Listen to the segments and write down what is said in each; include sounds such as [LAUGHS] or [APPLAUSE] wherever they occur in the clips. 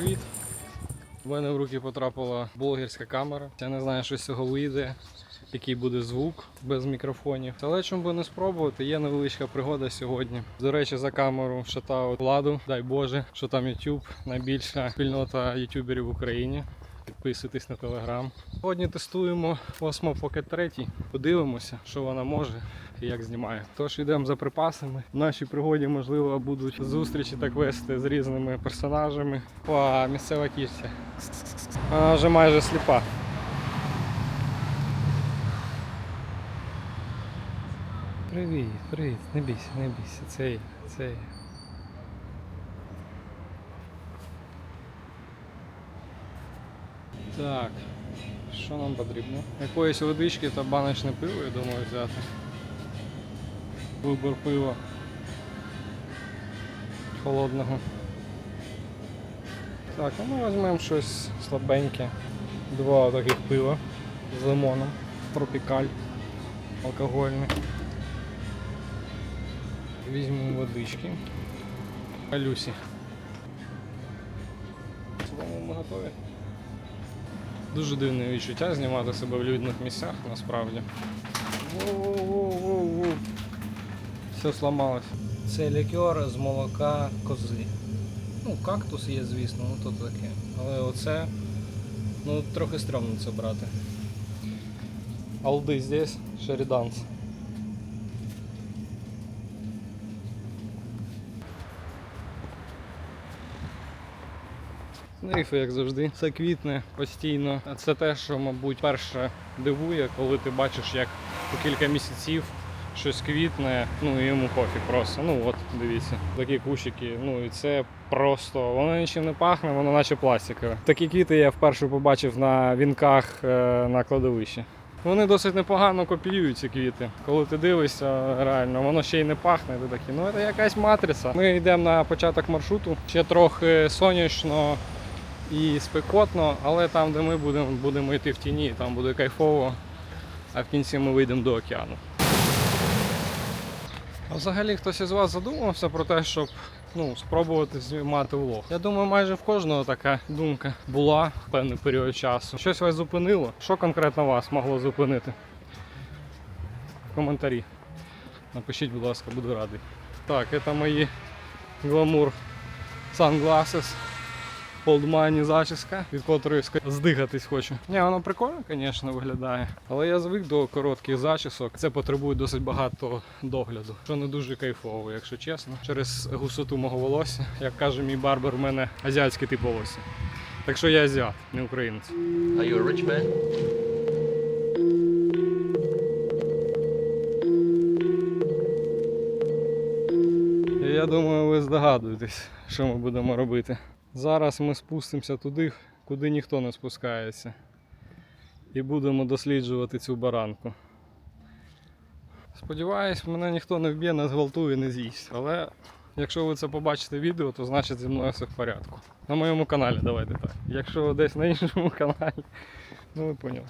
привіт! У мене в руки потрапила блогерська камера. Я не знаю, що з цього вийде, який буде звук без мікрофонів. Але чому би не спробувати, є невеличка пригода сьогодні. До речі, за камеру шатав владу, дай Боже, що там YouTube, найбільша спільнота ютуберів в Україні. Підписуйтесь на телеграм. Сьогодні тестуємо Osmo Pocket 3. Подивимося, що вона може як знімає. Тож йдемо за припасами. В нашій пригоді, можливо, будуть зустрічі та квести з різними персонажами. О, місцева кістя. Вона вже майже сліпа. Привіт, привіт, не бійся, не бійся. Це я, це я. Так, що нам потрібно? Якоїсь водички та баночне пиво, я думаю, взяти. Вибор пива холодного. Так, а ми візьмемо щось слабеньке. Два таких пива з лимоном. Тропікаль алкогольний. Візьмемо водички. Алюсі. Цілому ми готові. Дуже дивне відчуття знімати себе в людних місцях насправді. Воу-воу-воу-воу. Все сломалось. Це лікер з молока кози. Ну, кактус є, звісно, ну то таке. Але оце, ну трохи стрьомно це брати. Алди здесь, Шеріданс. Рифи, як завжди, це квітне постійно. Це те, що, мабуть, перше дивує, коли ти бачиш, як по кілька місяців щось квітне, ну і йому пофіг просто. Ну от, дивіться, такі кущики. Ну і це просто воно нічим не пахне, воно наче пластикове. Такі квіти я вперше побачив на вінках е, на кладовищі. Вони досить непогано копіюють ці квіти. Коли ти дивишся, реально, воно ще й не пахне. Ти такий, ну це якась матриця. Ми йдемо на початок маршруту. Ще трохи сонячно і спекотно, але там, де ми будемо, будемо йти в тіні, там буде кайфово, а в кінці ми вийдемо до океану. А взагалі хтось із вас задумався про те, щоб ну, спробувати знімати влог. Я думаю, майже в кожного така думка була в певний період часу. Щось вас зупинило. Що конкретно вас могло зупинити? В коментарі. Напишіть, будь ласка, буду радий. Так, це мої гламур sunglasses. Old зачіска, від котрої здихатись хочу. Ні, воно прикольно, звісно, виглядає. Але я звик до коротких зачісок. Це потребує досить багато догляду. Що не дуже кайфово, якщо чесно. Через гусоту мого волосся. Як каже мій барбер, в мене азіатський тип волосся. Так що я азіат, не українець. Are you a rich man? Я думаю, ви здогадуєтесь, що ми будемо робити. Зараз ми спустимося туди, куди ніхто не спускається. І будемо досліджувати цю баранку. Сподіваюсь, мене ніхто не вб'є, не зґвалтує, не з'їсть. Але якщо ви це побачите відео, то значить зі мною все в порядку. На моєму каналі давайте так. Якщо десь на іншому [LAUGHS] каналі, ну ви поняли.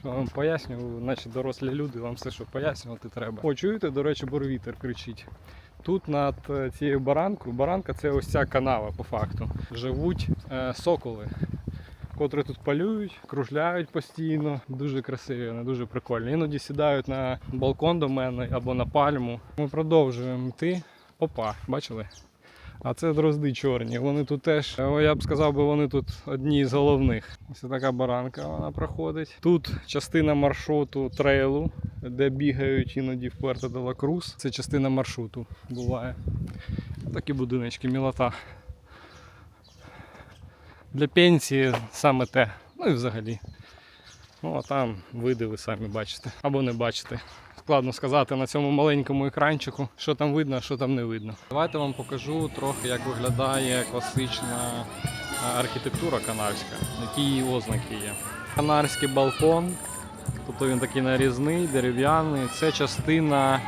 Що вам пояснюю, наче дорослі люди, вам все, що пояснювати треба. О, чуєте, до речі, борвітер кричить. Тут над е, цією баранкою, баранка це ось ця канава по факту. Живуть е, соколи, котрі тут палюють, кружляють постійно. Дуже красиві, вони дуже прикольні. Іноді сідають на балкон до мене або на пальму. Ми продовжуємо йти. Опа, бачили? А це дрозди чорні. Вони тут теж, е, я б сказав, би, вони тут одні з головних. Ось така баранка вона проходить. Тут частина маршруту трейлу, де бігають іноді в Пуерто де ла Крус. Це частина маршруту буває. Такі будиночки, мілота. Для пенсії саме те. Ну і взагалі. Ну а там види ви самі бачите. Або не бачите. Складно сказати на цьому маленькому екранчику, що там видно, а що там не видно. Давайте вам покажу трохи, як виглядає класична е, архітектура канарська, які її ознаки є. Канарський балкон, тобто він такий нарізний, дерев'яний. Це частина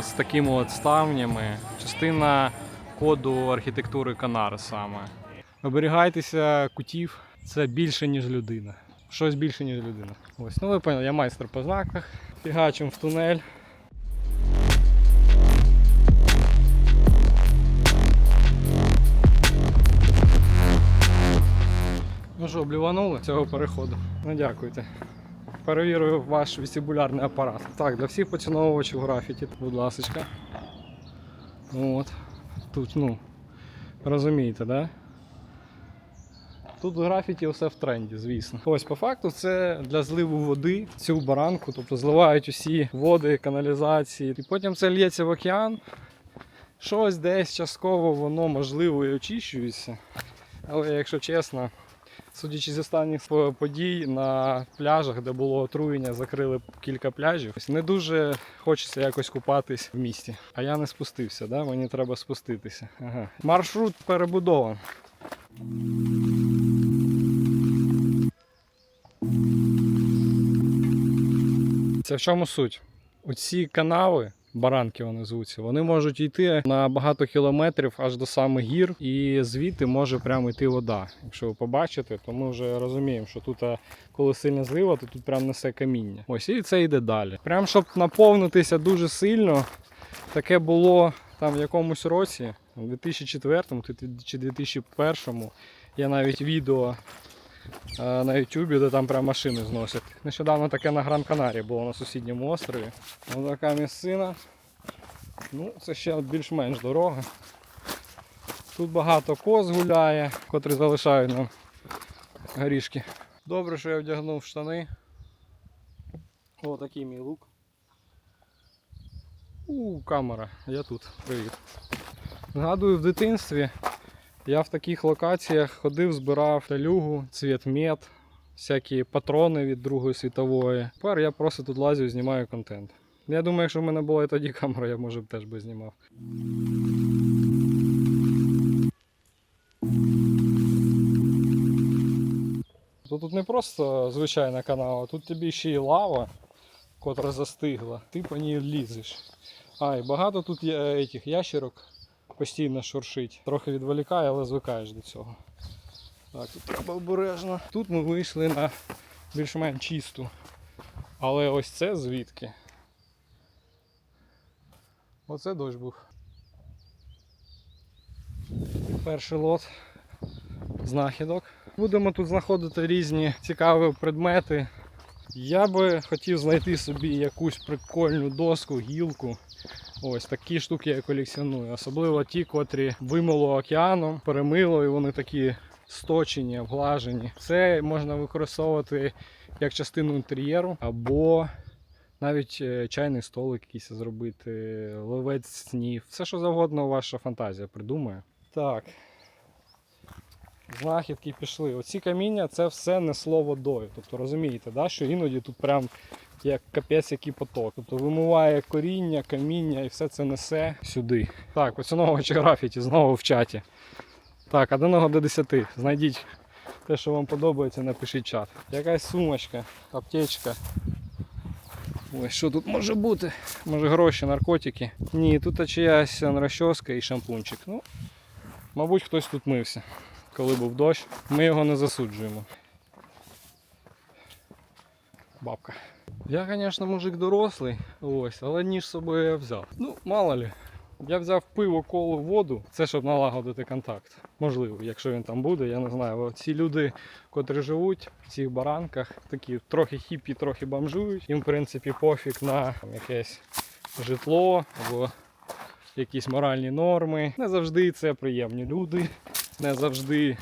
з такими от ставнями, частина коду архітектури Канари саме. Оберігайтеся кутів, це більше, ніж людина. Щось більше, ніж людина. Ось, ну ви поняли, я майстер по знаках. Фігачим в тунель. Ну що, блюванули цього переходу? Ну дякуйте. Перевірую ваш вестибулярний апарат. Так, для всіх поціновувачів графіті, будь ласка. От. Тут, ну, розумієте, да? Тут графіті все в тренді, звісно. Ось по факту це для зливу води цю баранку, тобто зливають усі води, каналізації, і потім це лється в океан. Щось десь частково воно можливо і очищується. Але якщо чесно, судячи з останніх по- подій на пляжах, де було отруєння, закрили кілька пляжів. Не дуже хочеться якось купатись в місті. А я не спустився, да? мені треба спуститися. Ага. Маршрут перебудований. Це в чому суть? Оці канави, баранки вони звуться, вони можуть йти на багато кілометрів аж до самих гір, і звідти може прямо йти вода. Якщо ви побачите, то ми вже розуміємо, що тут, коли сильно злива, то тут прям несе каміння. Ось і це йде далі. Прям щоб наповнитися дуже сильно, таке було там в якомусь році, у 2004 чи 2001. Я навіть відео е, на Ютубі, де там прям машини зносять. Нещодавно таке на Гран Канарі було на сусідньому острові. Ось така місцина. Ну, це ще більш-менш дорога. Тут багато коз гуляє, котрі залишають нам горішки. Добре, що я вдягнув штани. О, такий мій лук. У, камера, я тут. Привіт. Згадую в дитинстві я в таких локаціях ходив, збирав талюгу, цвіт мед, всякі патрони від Другої світової. Тепер я просто тут лазю і знімаю контент. Я думаю, якщо в мене була і тоді камера, я може б теж би знімав. То тут не просто звичайна канава, тут тобі ще й лава, котра застигла. Ти по ній лізеш. А, і багато тут є етих ящерок постійно шуршить. Трохи відволікає, але звикаєш до цього. Так, тут треба обережно. Тут ми вийшли на більш-менш чисту. Але ось це звідки? Оце дощ був. Перший лот знахідок. Будемо тут знаходити різні цікаві предмети. Я би хотів знайти собі якусь прикольну доску, гілку. Ось такі штуки я колекціоную. Особливо ті, котрі вимило океаном, перемило, і вони такі сточені, обглажені. Це можна використовувати як частину інтер'єру, або навіть е, чайний столик якийсь зробити, ловець снів. Все, що завгодно ваша фантазія придумає. Так. Знахідки пішли. Оці каміння це все несло водою. Тобто розумієте, да, що іноді тут прям як капець який поток. Тобто вимиває коріння, каміння і все це несе сюди. Так, поціновувачі графіті знову в чаті. Так, 1 до 10. Знайдіть те, що вам подобається, напишіть чат. Якась сумочка, аптечка. Ой, що тут може бути? Може гроші, наркотики? Ні, тут чиясь розчоска і шампунчик. Ну, мабуть, хтось тут мився, коли був дощ. Ми його не засуджуємо. Бабка. Я, звісно, мужик дорослий, ось, але ніж з собою я взяв. Ну, мало ли. Я взяв пиво, колу, воду. Це щоб налагодити контакт. Можливо, якщо він там буде, я не знаю. Ці люди, котрі живуть в цих баранках, такі трохи хіпі, трохи бомжують. Їм, в принципі, пофіг на там, якесь житло або якісь моральні норми. Не завжди це приємні люди, не завжди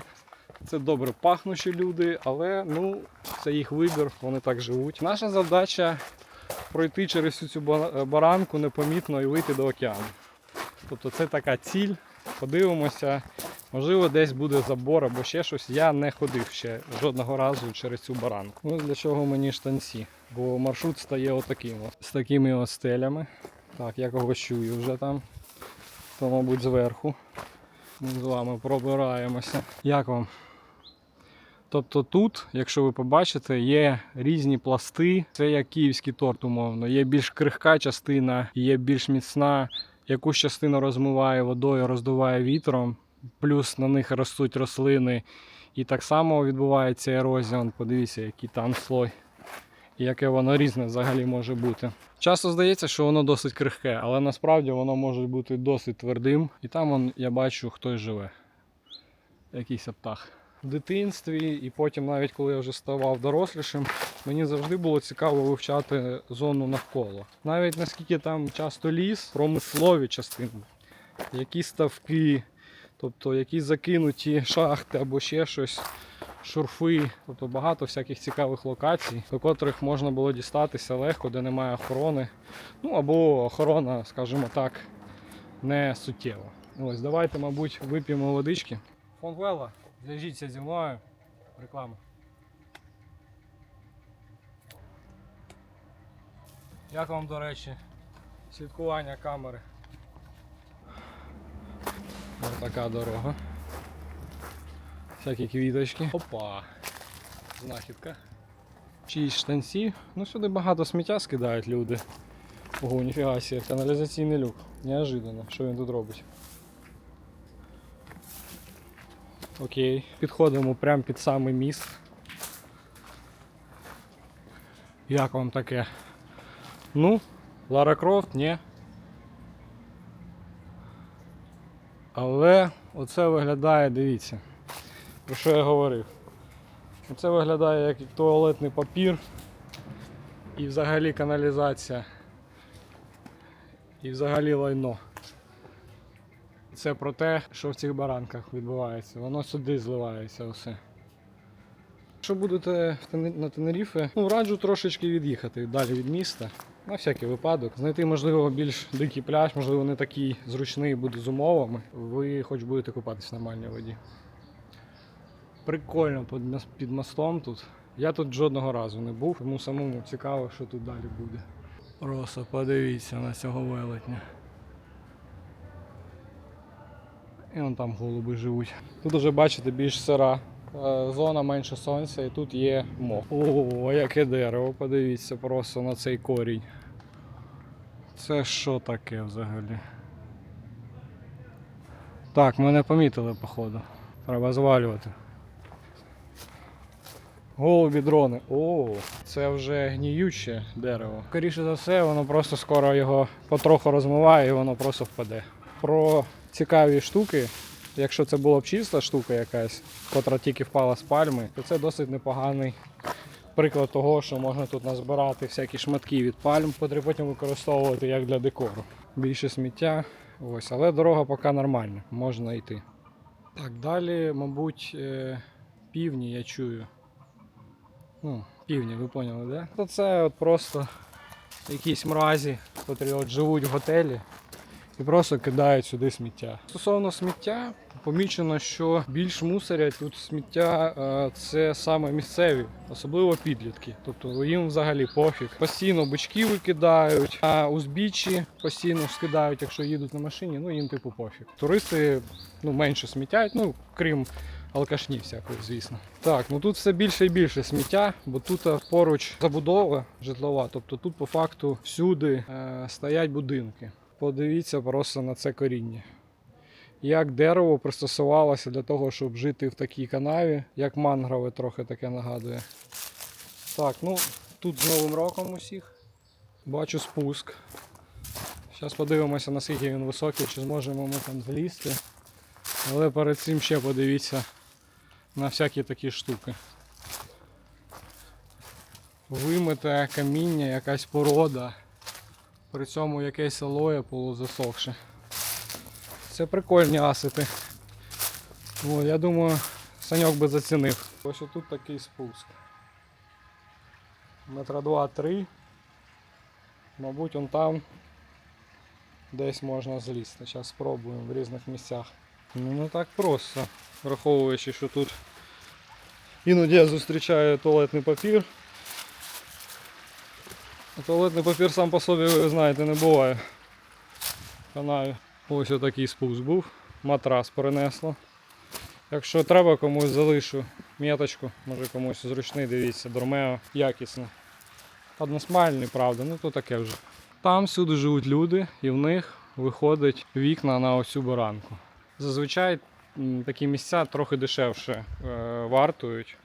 це добре пахнучі люди, але ну, це їх вибір, вони так живуть. Наша завдача пройти через цю баранку непомітно і вийти до океану. Тобто це така ціль. Подивимося, можливо, десь буде забор або ще щось. Я не ходив ще жодного разу через цю баранку. Ну для чого мені штанці? Бо маршрут стає отаким. З такими от стелями. Так, я когось чую вже там. То, мабуть, зверху. Ми з вами пробираємося. Як вам? Тобто тут, якщо ви побачите, є різні пласти. Це як київський торт, умовно. Є більш крихка частина, є більш міцна. Якусь частину розмиває водою, роздуває вітром, плюс на них ростуть рослини. І так само відбувається ерозія. Вон, Подивіться, який там слой. І яке воно різне взагалі може бути. Часто здається, що воно досить крихке, але насправді воно може бути досить твердим. І там вон, я бачу, хтось живе. Якийсь птах. Дитинстві, і потім, навіть коли я вже ставав дорослішим, мені завжди було цікаво вивчати зону навколо. Навіть наскільки там часто ліс, промислові частини, які ставки, тобто якісь закинуті шахти або ще щось, шурфи, тобто багато всяких цікавих локацій, до котрих можна було дістатися легко, де немає охорони. Ну або охорона, скажімо так, не суттєва. Ось, давайте, мабуть, вип'ємо водички. Фон Велла, зв'яжіться зі мною. Реклама. Як вам, до речі, слідкування камери? Ось така дорога. Всякі квіточки. Опа! Знахідка. Чиїсь штанці. Ну сюди багато сміття скидають люди. Ого, ніфіга себе, каналізаційний люк. Неожиданно, що він тут робить. Окей, підходимо прямо під самий міст. Як вам таке? Ну, Лара Крофт, ні. Але оце виглядає, дивіться, про що я говорив. Оце виглядає як туалетний папір і взагалі каналізація. І взагалі лайно. Це про те, що в цих баранках відбувається. Воно сюди зливається все. Якщо будете на Тенеріфе, ну раджу трошечки від'їхати далі від міста. На всякий випадок. Знайти, можливо, більш дикий пляж, можливо, не такий зручний буде з умовами. Ви хоч будете купатись в нормальній воді. Прикольно під мостом тут. Я тут жодного разу не був, тому самому цікаво, що тут далі буде. Просто подивіться на цього велетня. І вон там голуби живуть. Тут уже бачите більш сира е, зона, менше сонця, і тут є мох. О, яке дерево, подивіться просто на цей корінь. Це що таке взагалі? Так, мене помітили, походу. Треба звалювати. Голубі дрони. О, це вже гніюче дерево. Скоріше за все, воно просто скоро його потроху розмиває і воно просто впаде. Про цікаві штуки, якщо це була б чиста штука якась, котра тільки впала з пальми, то це досить непоганий приклад того, що можна тут назбирати всякі шматки від пальм, котрі потім використовувати як для декору. Більше сміття, ось, але дорога поки нормальна, можна йти. Так, далі, мабуть, е, півні я чую. Ну, півні, ви поняли, де? То це от просто якісь мразі, котрі от живуть в готелі і просто кидають сюди сміття. Стосовно сміття, помічено, що більш мусорять тут сміття е, це саме місцеві, особливо підлітки. Тобто їм взагалі пофіг. Постійно бички викидають, а узбіччі постійно скидають, якщо їдуть на машині, ну їм типу пофіг. Туристи ну, менше смітять, ну крім алкашні всякої, звісно. Так, ну тут все більше і більше сміття, бо тут е, поруч забудова житлова, тобто тут по факту всюди е, стоять будинки. Подивіться просто на це коріння. Як дерево пристосувалося для того, щоб жити в такій канаві, як мангрове трохи таке нагадує. Так, ну тут з Новим роком усіх. Бачу спуск. Зараз подивимося, наскільки він високий, чи зможемо ми там злізти. Але перед цим ще подивіться на всякі такі штуки. Вимите каміння, якась порода. При цьому якесь алоє полузасохше. Це прикольні асети. О, я думаю, Саньок би зацінив. Ось тут такий спуск. Метра два-три. Мабуть, он там десь можна злізти. Зараз спробуємо в різних місцях. Ну не так просто, враховуючи, що тут іноді я зустрічаю туалетний папір. Туалетний папір сам по собі, ви знаєте, не буває. Канаві. Ось отакий спуск був, матрас перенесло. Якщо треба комусь залишу м'яточку, може комусь зручний, дивіться, дормео, якісне. Односмальний, правда, ну то таке вже. Там всюди живуть люди і в них виходить вікна на оцю баранку. Зазвичай такі місця трохи дешевше е, вартують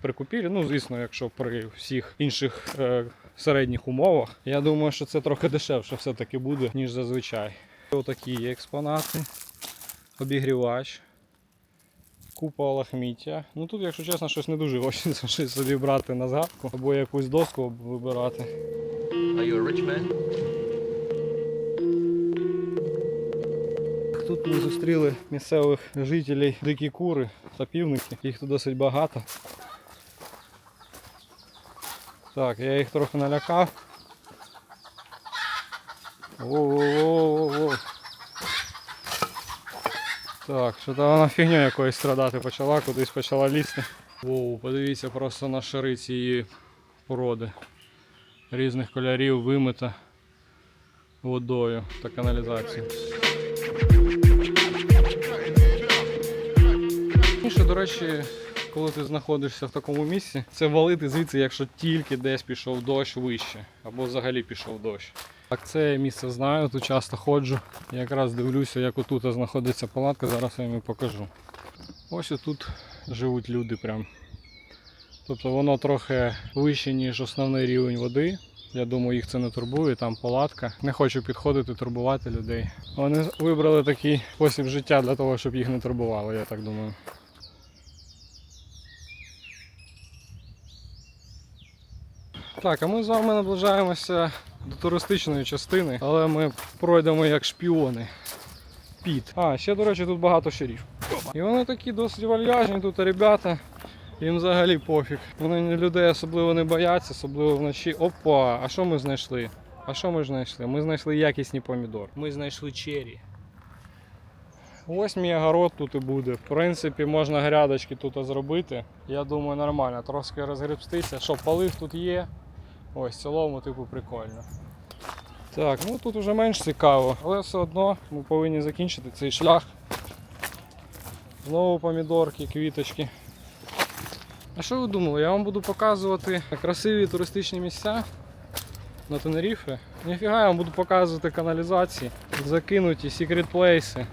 при купівлі. Ну, звісно, якщо при всіх інших е, середніх умовах. Я думаю, що це трохи дешевше все-таки буде, ніж зазвичай. Отакі є експонати. Обігрівач. Купа лахміття. Ну тут, якщо чесно, щось не дуже хочеться [LAUGHS] щось собі брати на згадку або якусь доску вибирати. Are you a rich man? Тут ми зустріли місцевих жителів дикі кури та півники. Їх тут досить багато. Так, я їх трохи налякав. Воу-воу-воу-воу. Так, що то вона фігню якоюсь страдати почала, кудись почала лізти. Воу, подивіться просто на шари цієї породи. Різних кольорів вимита водою та каналізацією. Інше, до речі, коли ти знаходишся в такому місці, це валити звідси, якщо тільки десь пішов дощ вище, або взагалі пішов дощ. Так, це місце знаю, тут часто ходжу. Якраз дивлюся, як отут знаходиться палатка, зараз я вам і покажу. Ось тут живуть люди прям. Тобто воно трохи вище, ніж основний рівень води. Я думаю, їх це не турбує, там палатка. Не хочу підходити, турбувати людей. Вони вибрали такий спосіб життя для того, щоб їх не турбувало, я так думаю. Так, а ми з вами наближаємося до туристичної частини, але ми пройдемо як шпіони. Піт. А, ще, до речі, тут багато щурів. І вони такі досить вальяжні тут ребята. Їм взагалі пофіг. Вони людей особливо не бояться, особливо вночі. Опа, а що ми знайшли? А що ми знайшли? Ми знайшли якісні помідори. Ми знайшли чері. Ось мій огород тут і буде. В принципі, можна грядочки тут зробити. Я думаю, нормально. Трошки розгребстися. Що, полив тут є. Ось, в цілому, типу, прикольно. Так, ну тут вже менш цікаво, але все одно ми повинні закінчити цей шлях. Знову помідорки, квіточки. А що ви думали? Я вам буду показувати красиві туристичні місця на Тенеріфе. Ніфіга я вам буду показувати каналізації, закинуті секрет плейси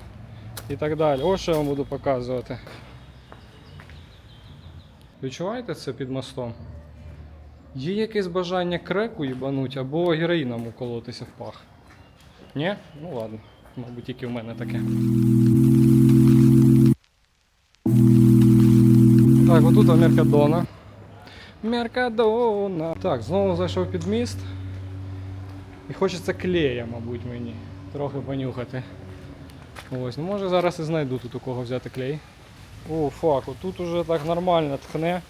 і так далі. Ось що я вам буду показувати. Відчуваєте це під мостом? Є якесь бажання креку їбануть або героїном уколотися в пах. Ні? Ну ладно. Мабуть, тільки в мене таке. Так, отут Меркадона. Меркадона. Так, знову зайшов під міст. І хочеться клея, мабуть, мені. Трохи понюхати. Ось, ну може зараз і знайду тут у кого взяти клей. О, фак, отут уже так нормально тхне.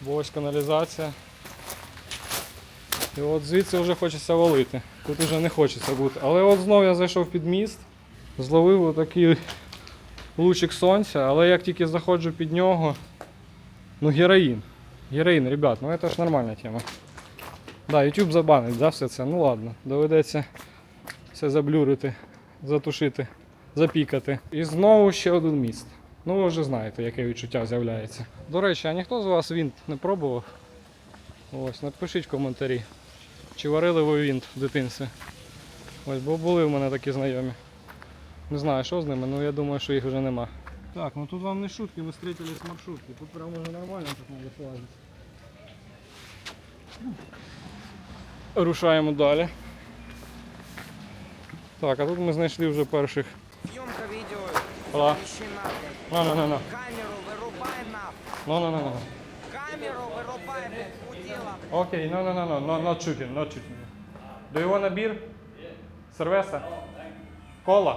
Бо ось каналізація. І от звідси вже хочеться валити. Тут вже не хочеться бути. Але от знову я зайшов під міст, зловив отакий лучик сонця, але як тільки заходжу під нього, ну героїн. Героїн, ребят, ну це ж нормальна тема. Да, YouTube забанить, да, все це. Ну ладно, доведеться все заблюрити, затушити, запікати. І знову ще один міст. Ну ви вже знаєте, яке відчуття з'являється. До речі, а ніхто з вас вінт не пробував? Ось, напишіть в коментарі. Чи варили ви вінт в дитинстві? Ось, бо були в мене такі знайомі. Не знаю, що з ними, але я думаю, що їх вже нема. Так, ну тут вам не шутки, ми зустрілись в маршрутці. Тут прямо вже нормально так треба слазити. Рушаємо далі. Так, а тут ми знайшли вже перших. Зйомка відео Ну, ну, ну, ну. Камеру вирубай нахуй. Ну, ну, ну, ну. Камеру вирубай, блядь, уділа. Okay, no, no, no, no, no, not shooting, not shooting. Do you want a beer? Cerveza? Cola?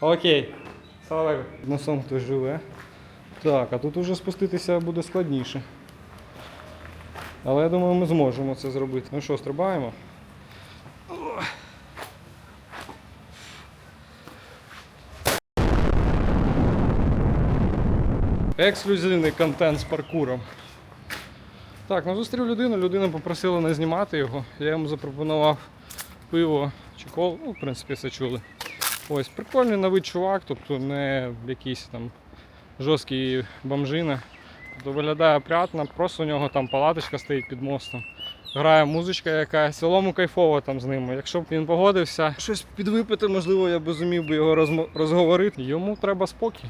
Окей. Слава Носом хтось живе. Так, а тут уже спуститися буде складніше. Але я думаю, ми зможемо це зробити. Ну що, стрибаємо? Ексклюзивний контент з паркуром. Так, ну зустрів людину, людина попросила не знімати його. Я йому запропонував пиво чи колу, ну, в принципі, це чули. Ось, прикольний на вид чувак, тобто не якийсь там жорсткий бомжина. Тобто виглядає опрятно, просто у нього там палаточка стоїть під мостом. Грає музичка якась, в цілому кайфово там з ними. Якщо б він погодився, щось підвипити, можливо, я б зумів би його розговорити. Йому треба спокій.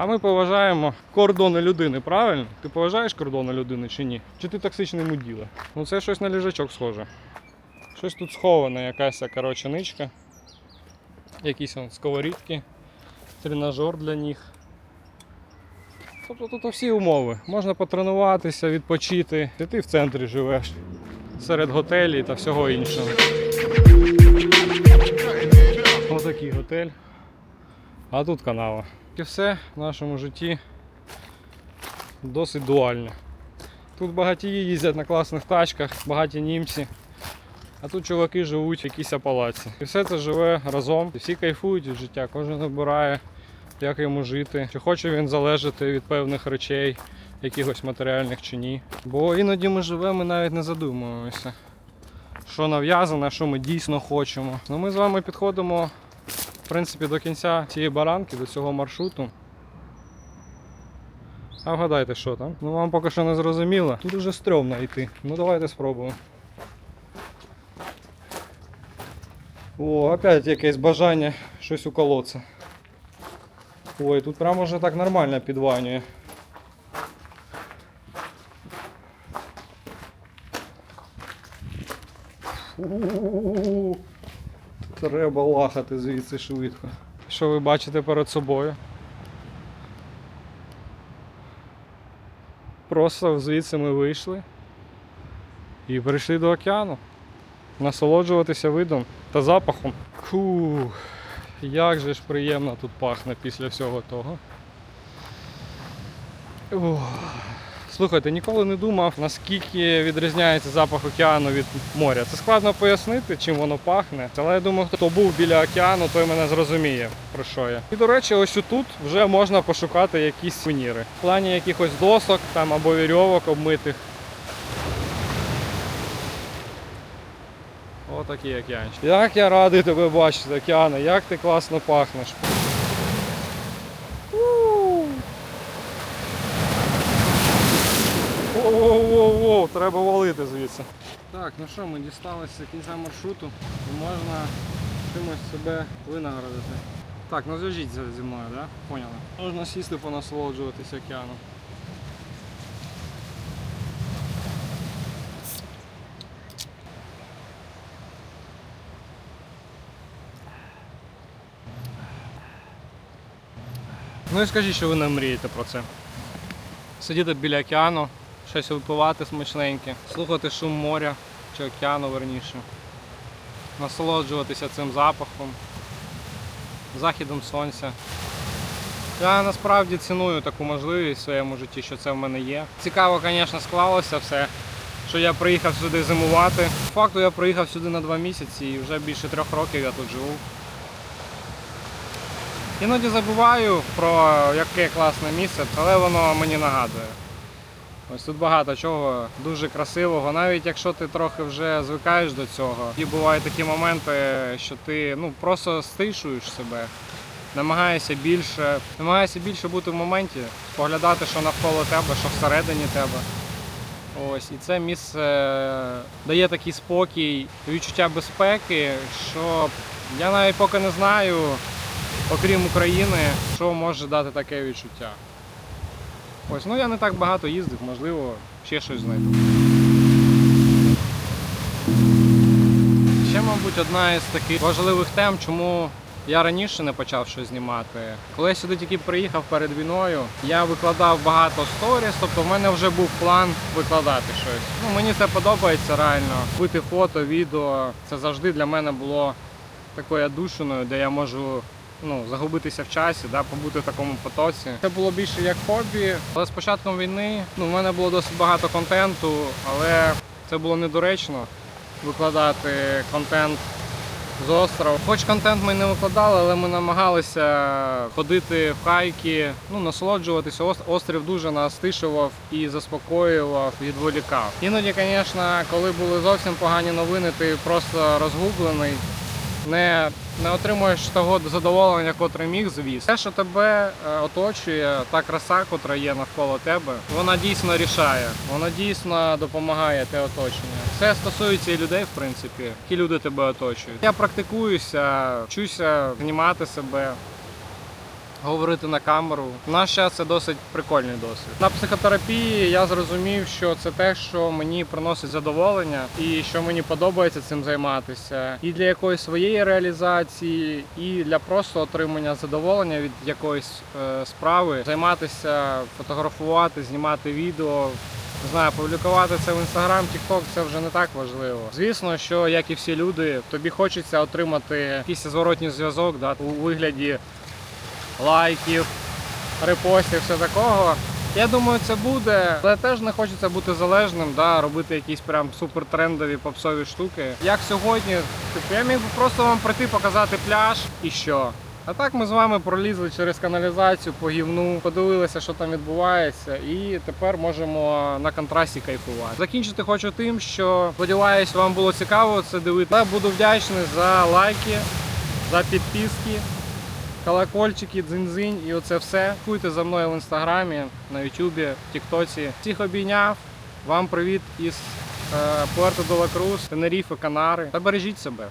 А ми поважаємо кордони людини, правильно? Ти поважаєш кордони людини чи ні? Чи ти токсичний муділа? Ну це щось на ліжачок схоже. Щось тут сховане, якась коротше, ничка. якісь он, сковорідки, тренажер для них. Тобто тут всі умови. Можна потренуватися, відпочити. І ти в центрі живеш серед готелів та всього іншого. Отакий готель. А тут канава. І все в нашому житті досить дуальне. Тут багатії їздять на класних тачках, багаті німці. А тут чуваки живуть в якійсь палаці. І все це живе разом. І всі кайфують від життя, кожен вибирає, як йому жити, чи хоче він залежати від певних речей, якихось матеріальних чи ні. Бо іноді ми живемо і навіть не задумуємося, що нав'язано, що ми дійсно хочемо. Ну ми з вами підходимо принципі, до кінця цієї баранки, до цього маршруту. А вгадайте, що там? Ну вам поки що не зрозуміло. Тут уже стрьомно йти. Ну давайте спробуємо. О, опять якесь бажання щось уколоться. Ой, тут прямо вже так нормально підванює. Фу. Треба лахати звідси швидко. Що ви бачите перед собою? Просто звідси ми вийшли і прийшли до океану. Насолоджуватися видом та запахом. Фу, як же ж приємно тут пахне після всього того. Ох. Слухайте, ніколи не думав, наскільки відрізняється запах океану від моря. Це складно пояснити, чим воно пахне. Але я думаю, хто був біля океану, той мене зрозуміє, про що я. І до речі, ось тут вже можна пошукати якісь сувеніри. В плані якихось досок там або вірьовок обмитих. Отакий океанчик. Як я радий тебе бачити, океане, як ти класно пахнеш. Воу-воу-воу, треба валити звідси. Так, ну що, ми дісталися кінця маршруту і можна чимось себе винагородити. Так, ну зв'яжіть зі зі мною, да? Поняли? Можна сісти понасолоджуватися океаном. Ну і скажіть, що ви не мрієте про це. Сидіти біля океану, щось випивати смачненьке, слухати шум моря чи океану верніше, насолоджуватися цим запахом, західом сонця. Я насправді ціную таку можливість в своєму житті, що це в мене є. Цікаво, звісно, склалося все, що я приїхав сюди зимувати. Факту я приїхав сюди на два місяці і вже більше трьох років я тут живу. Іноді забуваю про яке класне місце, але воно мені нагадує. Ось тут багато чого дуже красивого, навіть якщо ти трохи вже звикаєш до цього. І бувають такі моменти, що ти ну, просто стишуєш себе, намагаєшся більше, намагаєшся більше бути в моменті, поглядати, що навколо тебе, що всередині тебе. Ось, і це місце дає такий спокій, відчуття безпеки, що я навіть поки не знаю, окрім України, що може дати таке відчуття. Ось, ну я не так багато їздив, можливо, ще щось знайду. Ще, мабуть, одна із таких важливих тем, чому я раніше не почав щось знімати. Коли я сюди тільки приїхав перед війною, я викладав багато сторіс, тобто в мене вже був план викладати щось. Ну, мені це подобається реально. Бити фото, відео. Це завжди для мене було такою душиною, де я можу ну, загубитися в часі, да, побути в такому потоці. Це було більше як хобі. Але з початком війни ну, в мене було досить багато контенту, але це було недоречно викладати контент з острова. Хоч контент ми не викладали, але ми намагалися ходити в хайки, ну, насолоджуватися. Ос- Острів дуже нас стишував і заспокоював, відволікав. Іноді, звісно, коли були зовсім погані новини, ти просто розгублений не, не отримуєш того задоволення, котре міг звіз. Те, що тебе е, оточує, та краса, котра є навколо тебе, вона дійсно рішає, вона дійсно допомагає те оточення. Це стосується і людей, в принципі, які люди тебе оточують. Я практикуюся, вчуся знімати себе. Говорити на камеру. В наш час це досить прикольний досвід. На психотерапії я зрозумів, що це те, що мені приносить задоволення, і що мені подобається цим займатися, і для якоїсь своєї реалізації, і для просто отримання задоволення від якоїсь е, справи, займатися, фотографувати, знімати відео. Не знаю, публікувати це в інстаграм, тікток це вже не так важливо. Звісно, що як і всі люди, тобі хочеться отримати якийсь зворотній зв'язок да, у вигляді лайків, репостів, все такого. Я думаю, це буде, але теж не хочеться бути залежним, да, робити якісь прям супертрендові попсові штуки. Як сьогодні, типу, я міг би просто вам прийти показати пляж і що. А так ми з вами пролізли через каналізацію по гівну, подивилися, що там відбувається, і тепер можемо на контрасті кайфувати. Закінчити хочу тим, що сподіваюсь, вам було цікаво це дивитися. Буду вдячний за лайки, за підписки колокольчики, дзинь-дзинь і оце все. Слідкуйте за мною в інстаграмі, на ютубі, в тіктоці. Всіх обійняв. Вам привіт із е, Пуерто Долакрус, Ла Крус, Тенеріфи, Канари. Та бережіть себе.